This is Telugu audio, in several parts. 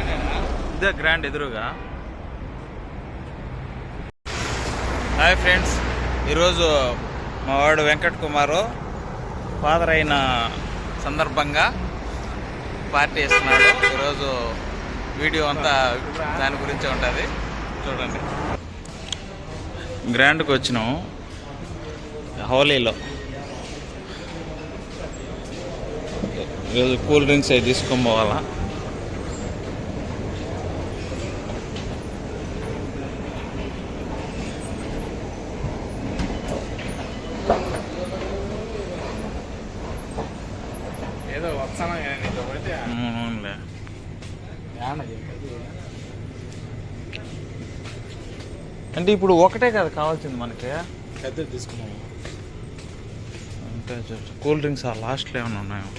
ఇదే గ్రాండ్ ఎదురుగా. హాయ్ ఫ్రెండ్స్ ఈరోజు మా వాడు వెంకట్ కుమారు ఫాదర్ అయిన సందర్భంగా పార్టీ ఇస్తున్నాడు ఈరోజు వీడియో అంతా దాని గురించే ఉంటుంది. చూడండి. గ్రాండ్కి వచ్చినాం. హోలీలో. ఈరోజు కూల్ డ్రింక్స్ అవి తీసుకొని పోవాలా. అంటే ఇప్పుడు ఒకటే కదా కావాల్సింది మనకి. పెద్దది తీసుకున్నాము అంటే కూల్ డ్రింక్స్ ఆ లాస్ట్లో ఏమైనా ఉన్నాయో?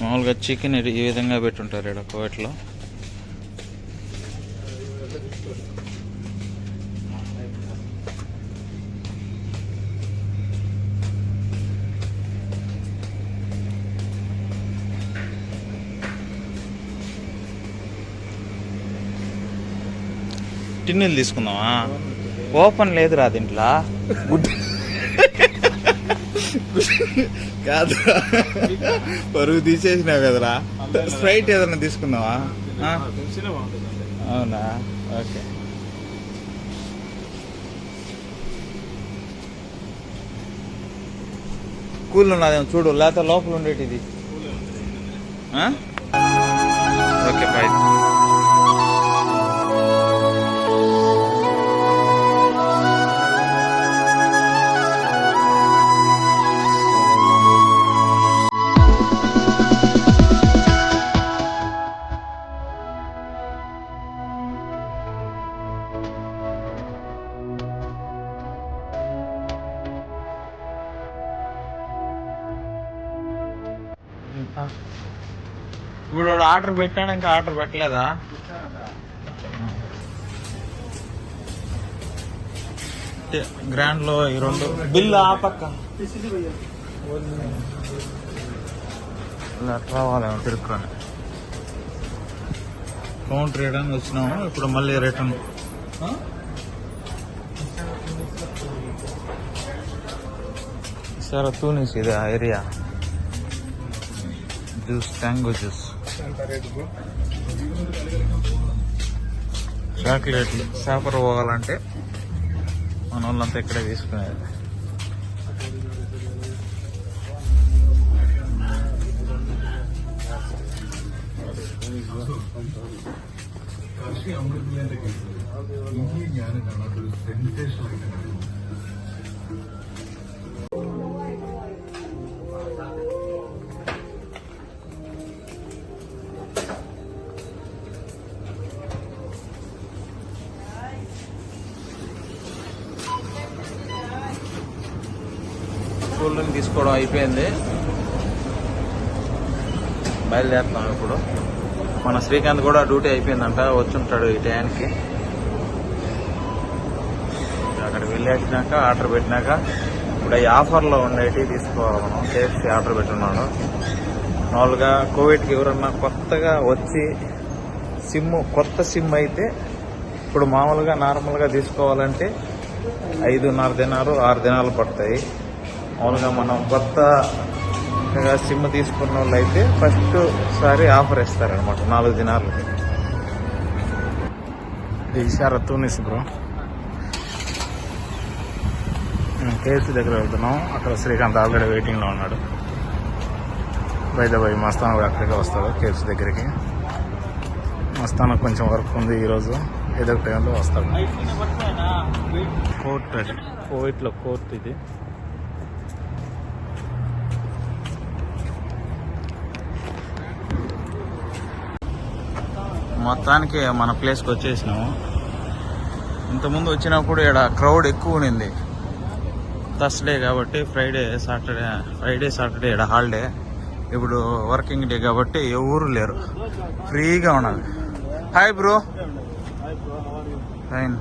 మామూలుగా చికెన్ ఈ విధంగా పెట్టుంటారు ఇక్కడ కోవిట్లో. టిన్నులు తీసుకుందామా? ఓపెన్ లేదురా దీంట్లో. గుడ్ కాదు. పరుగు తీసేసినావు కదరా. స్ప్రైట్ ఏదైనా తీసుకుందామా? అవునా? ఓకే. కూల్ ఉన్నదేమో చూడు లేకపోతే లోపల ఉండేటిది? ఓకే బాయ్ ఇప్పుడు వాడు ఆర్డర్ పెట్టాడు ఇంకా ఆర్డర్ పెట్టలేదా? గ్రాండ్లో ఈ రెండు. బిల్ ఆ పక్క. రావాలేమో తిరుక్కొని. కౌంటర్ వేయడానికి వచ్చినాము ఇప్పుడు మళ్ళీ రిటర్న్ సరే తూనిస్ ఇది ఆ ఏరియా జ్యూస్ మ్యాంగో జ్యూస్ చాక్లెట్లు చేపలు పోవాలంటే మన వాళ్ళంతా ఇక్కడే తీసుకునేది. కూల్ డ్రింక్ తీసుకోవడం అయిపోయింది. బయలుదేరుతాం ఇప్పుడు. మన శ్రీకాంత్ కూడా డ్యూటీ అయిపోయిందంట వచ్చుంటాడు ఈ టైంకి అక్కడ వెళ్ళేసినాక ఆర్డర్ పెట్టినాక ఇప్పుడు ఈ ఆఫర్లో ఉండేవి తీసుకోవాలి మనం కేఎఫ్సి ఆర్డర్ పెట్టున్నాడు. మామూలుగా కోవిడ్కి ఎవరన్నా కొత్తగా వచ్చి సిమ్ కొత్త సిమ్ అయితే ఇప్పుడు మామూలుగా నార్మల్గా తీసుకోవాలంటే ఐదున్నర దినాలు ఆరు దినాలు పడతాయి. మామూలుగా మనం కొత్త సిమ్ తీసుకున్న వాళ్ళు అయితే ఫస్ట్ సారి ఆఫర్ ఇస్తారనమాట నాలుగు దినాలకి ఈసారి తూనిస్ బ్రో. కేఎఫ్సీ దగ్గర వెళ్తున్నాం అక్కడ శ్రీకాంత్ ఆల్రెడీ వెయిటింగ్లో ఉన్నాడు. బైద బై మస్తాన్ కూడా అక్కడికే వస్తాడు కేఎఫ్సీ దగ్గరికి. మస్తాన్ కొంచెం వర్క్ ఉంది ఈరోజు ఏదో ఒక టైంలో వస్తాడు. కోర్ట్ అది కోవిడ్లో కోర్ట్ ఇది. మొత్తానికి మన ప్లేస్కి వచ్చేసినాము. ఇంతకుముందు వచ్చినప్పుడు ఇక్కడ క్రౌడ్ ఎక్కువ ఉండింది. థర్స్డే కాబట్టి ఫ్రైడే సాటర్డే ఫ్రైడే సాటర్డే ఇక్కడ హాలిడే ఇప్పుడు వర్కింగ్ డే కాబట్టి ఎవరు లేరు. ఫ్రీగా ఉన్నది హాయ్ బ్రో ఫైన్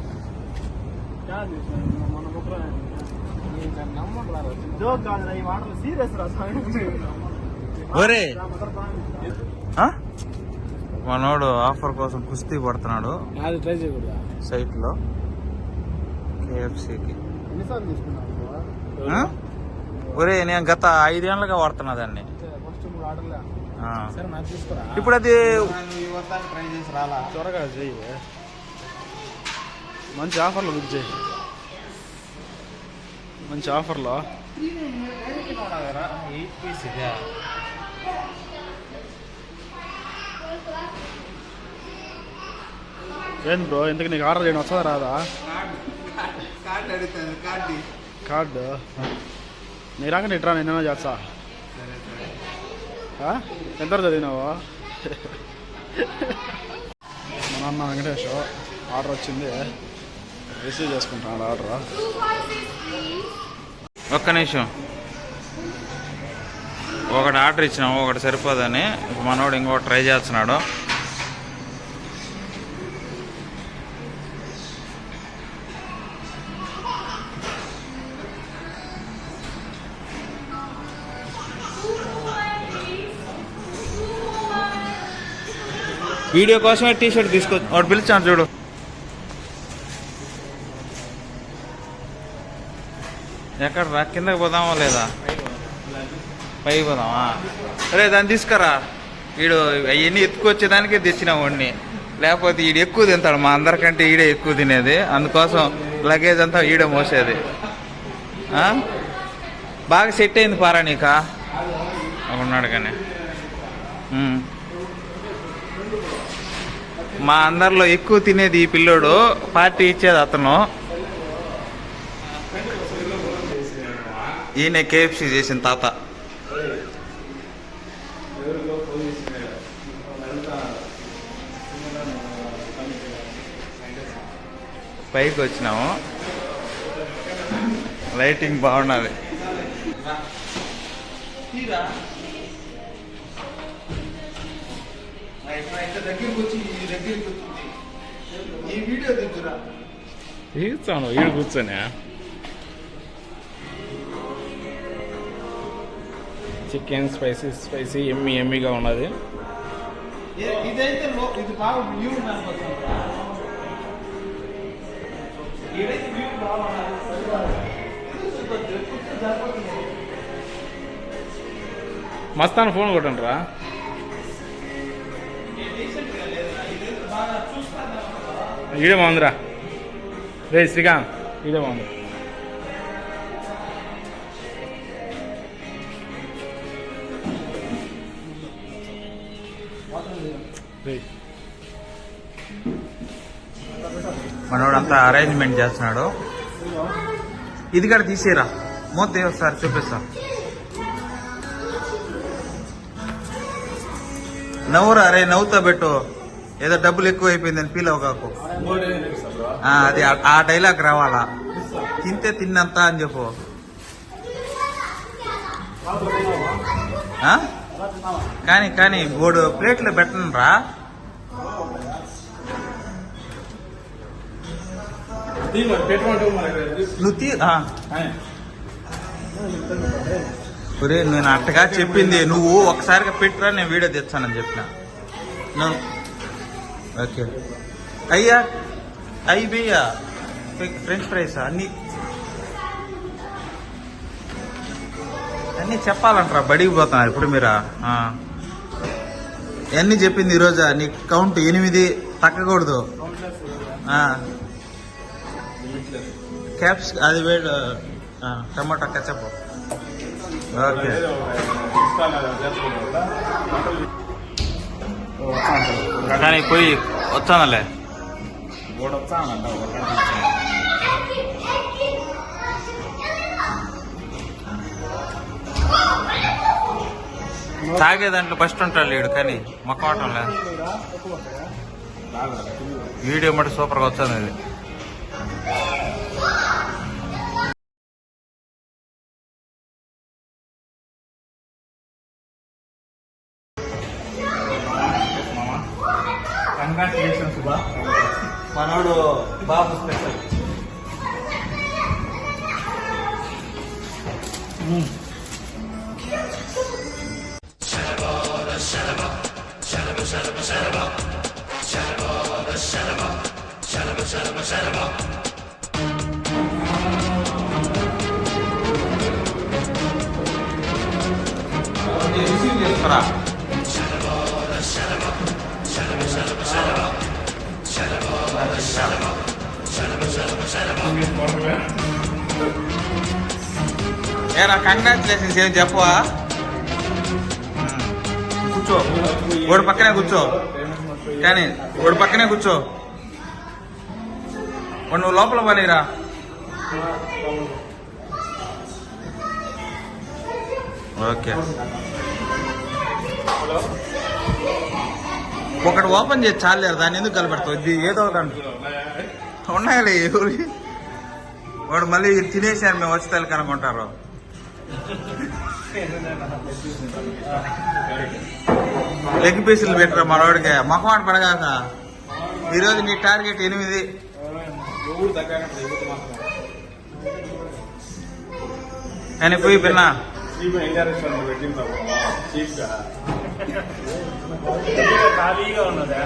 ఒరే? మనోడు ఆఫర్ కోసం కుస్తీ పడుతున్నాడు అది ట్రై చేయకూడదా? సైట్లో కేఎఫ్సికి ఒరే నేను గత ఐదేళ్ళుగా వాడుతున్నా దాన్ని. ఇప్పుడు అది ట్రై చేసి రాలా. త్వరగా చెయ్యి. మంచి ఆఫర్లో బుక్ చేయి. మంచి ఆఫర్లో? ఏంది బ్రో? ఇంతకు నీకు ఆర్డర్ చేయడం వస్తుందా రాదా? కార్డు. నీ రాక ఇట్రా నేనేమో చేస్తా. ఎంత చదివినావు? మా నాన్న వెంకటేష్ ఆర్డర్ వచ్చింది. రిసీవ్ చేసుకుంటాను ఆర్డర్. ఒక్క నిమిషం. ఒకటి ఆర్డర్ ఇచ్చినాము ఒకటి సరిపోదని మనోడు ఇంకొకటి ట్రై చేస్తున్నాడు. వీడియో కోసమే టీ షర్ట్ తీసుకో వాడు పిలిచాను చూడు. ఎక్కడ రా? కిందకి పోదామా లేదా? పై పోదామా? అరే దాన్ని తీసుకురా. వీడు అవన్నీ ఎత్తుకొచ్చేదానికే తెచ్చిన వాడిని. లేకపోతే ఈడు ఎక్కువ తింటాడు. మా అందరికంటే ఈడే ఎక్కువ తినేది. అందుకోసం లగేజ్ అంతా ఈడే మోసేది. బాగా సెట్ అయింది పారా నీకా? ఉన్నాడు కానీ. మా అందరిలో ఎక్కువ తినేది ఈ పిల్లోడు. పార్టీ ఇచ్చేది అతను. ఈయన కేఎఫ్సి చేసిన తాత. పైకి వచ్చినాము. లైటింగ్ బాగున్నది. ఈ వీడియో తీస్తాను వీడు కూర్చొని చికెన్ స్పైసీ స్పైసీ ఎమ్మి ఎమ్మిగా ఉన్నది. ఇదైతే లో- ఇది బాగా వ్యూ మస్తాను ఫోన్ కొట్టండి రా ఈడే బాగుందిరా రే శ్రీకాంత్ ఈడే బాగుంది మనోడంతా అరేంజ్మెంట్ చేస్తున్నాడు. ఇది కూడా తీసేరా మూత ఒకసారి చూపిస్తా. నవ్వురా అరే నవ్వుతా పెట్టు. ఏదో డబ్బులు ఎక్కువ అయిపోయిందని ఫీల్ అవ్వకాకు అది ఆ- డైలాగ్ రావాలా? తింటే తిన్నంత అని చెప్పు. కానీ కానీ మూడు ప్లేట్లు పెట్టనరా? నువ్వు తీ ఒరే నేను అట్టగా చెప్పింది నువ్వు ఒకసారిగా పెట్టురా నేను వీడియో తెచ్చానని చెప్పిన. నువ్వు- ఓకే. అయ్యా అయ్యి బియ్యా ఫ్రెంచ్ ఫ్రైస్? అన్ని అన్నీ చెప్పాలంటారా బడికి పోతున్నారు ఇప్పుడు మీరా? ఎన్ని చెప్పింది ఈరోజు? నీ కౌంట్ ఎనిమిది తగ్గకూడదు. క్యాప్స్ అది వేడు టమాటా కచ్చప్ ఓకే. కానీ పోయి వచ్చానలే. తాగే దాంట్లో ఫస్ట్ ఉంటాడు లేడు కానీ మొక్కవటం లేదు. వీడియో మటు సూపర్గా వచ్చాను ఇది. రిసీవ్ చేసుకురా ఏరా కంగ్రాచులేషన్స్ ఏం చెప్పవా? కూర్చో. ఓడి పక్కనే కూర్చో. కానీ ఓడి పక్కనే కూర్చో. నువ్వు లోపల పనిరా. ఓకే. ఒకటి ఓపెన్ చేసి చాలేరు దాన్ని ఎందుకు కలపెడతావు? ఇది ఏదో ఒక ఉన్నాయలే ఎవరి వాడు మళ్ళీ తినేసారు మేము వచ్చి తల్లి కనుక్కుంటారు. లెగ్ పీసులు పెట్టరు మనవాడికి మొహమాట పడగాక. ఈరోజు నీ టార్గెట్ ఎనిమిది. అని పోయి పిన్నా. ఖాళీగా ఉన్నదా?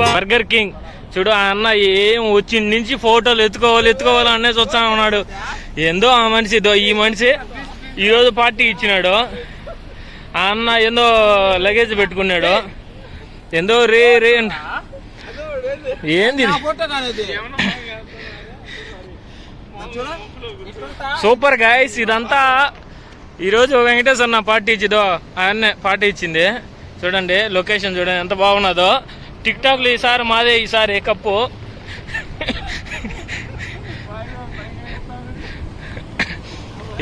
Burger King. చూడు ఆ అన్న ఏం వచ్చి నుంచి ఫోటోలు ఎత్తుకోవాలి ఎత్తుకోవాలి అన్నే చూస్తా ఉన్నాడు. ఏందో ఆ మనిషి ఇదో ఈ మనిషి. ఈరోజు పార్టీ ఇచ్చినాడు. ఆ అన్న ఏందో లగేజ్ పెట్టుకున్నాడు. ఏందో రే రే ఏంది సూపర్ గాయస్ ఇదంతా ఈరోజు వెంకటేశ్వర నా పార్టీ ఇచ్చిదో ఆయన్నే పార్టీ ఇచ్చింది. చూడండి లొకేషన్ చూడండి ఎంత బాగున్నదో. టిక్ టాక్లు ఈసారి మాదే ఈసారి కప్పు?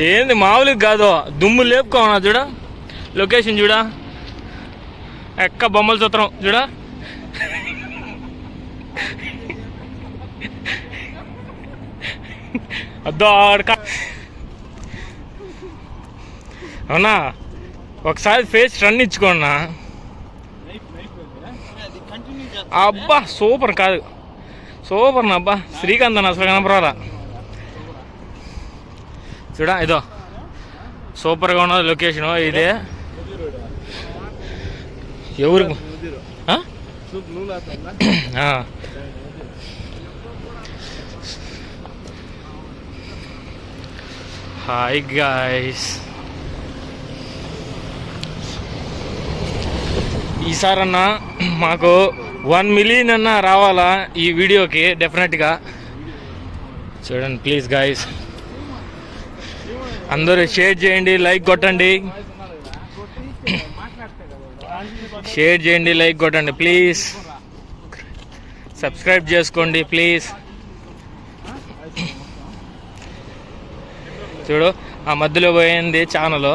ఏంది మామూలుగా కాదు దుమ్ము లేపుకోమన్నా చూడ. లొకేషన్ చూడా. ఎక్క బొమ్మల చిత్రం చూడ. అద్దో ఆడక అవునా? ఒకసారి ఫేస్ రన్ ఇచ్చుకోన్నా అబ్బా సూపర్ కాదు సూపర్ నా అబ్బా శ్రీకాంత్ అన్న అసలు కనపరాలా చూడా ఇదో సూపర్గా ఉన్నది లొకేషన్ ఇదే ఎవరు ఆ? ఆ. హాయ్ గాయస్ ఈసారన్నా మాకు వన్ మిలియన్ అన్న రావాలా ఈ వీడియోకి డెఫినెట్గా. చూడండి ప్లీజ్ గాయస్ అందరూ షేర్ చేయండి లైక్ కొట్టండి. షేర్ చేయండి లైక్ కొట్టండి ప్లీజ్ సబ్స్క్రైబ్ చేసుకోండి ప్లీజ్ చూడు ఆ మధ్యలో పోయింది ఛానల్